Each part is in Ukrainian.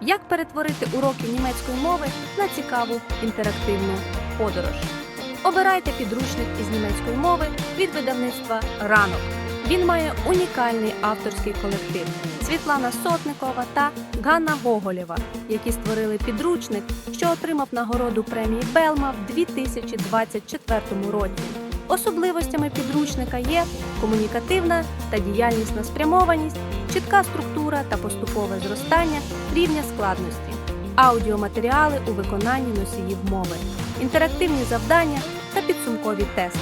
Як перетворити уроки німецької мови на цікаву інтерактивну подорож? Обирайте підручник із німецької мови від видавництва Ранок. Він має унікальний авторський колектив Світлана Сотникова та Ганна Гоголєва, які створили підручник, що отримав нагороду премії Белма в 2024 році. Особливостями підручника є комунікативна та діяльнісна спрямованість, чітка структура та поступове зростання рівня складності, аудіоматеріали у виконанні носіїв мови, інтерактивні завдання та підсумкові тести.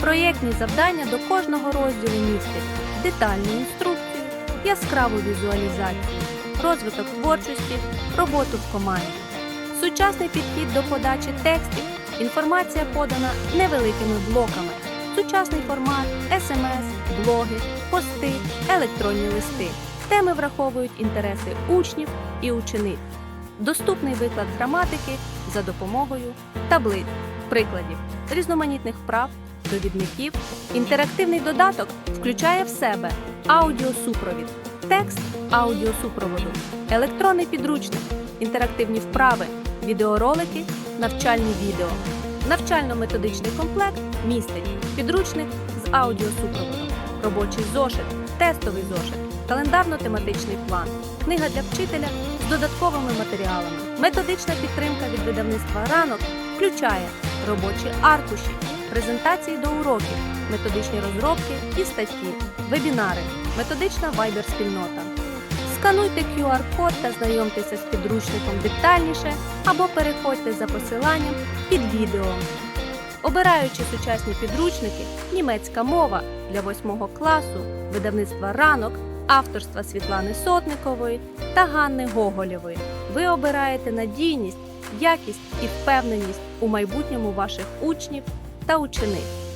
Проєктні завдання до кожного розділу містять детальну інструкцію, яскраву візуалізацію, розвиток творчості, роботу в команді. Сучасний підхід до подачі текстів, інформація подана невеликими блоками, сучасний формат, смс, блоги, пости, електронні листи. Теми враховують інтереси учнів і учениць. Доступний виклад граматики за допомогою таблиць, прикладів, різноманітних вправ, довідників. Інтерактивний додаток включає в себе аудіосупровід, текст аудіосупроводу, електронний підручник, інтерактивні вправи, відеоролики, навчальні відео. Навчально-методичний комплект містить підручник з аудіосупроводом, робочий зошит, тестовий зошит, календарно-тематичний план, книга для вчителя з додатковими матеріалами. Методична підтримка від видавництва ранок включає робочі аркуші, презентації до уроків, методичні розробки і статті, вебінари, методична вайбер-спільнота. Скануйте QR-код та знайомтеся з підручником детальніше або переходьте за посиланням під відео. Обираючи сучасні підручники, німецька мова для 8 класу, видавництва ранок, авторства Світлани Сотникової та Ганни Гоголєвої, ви обираєте надійність, якість і впевненість у майбутньому ваших учнів та учениць.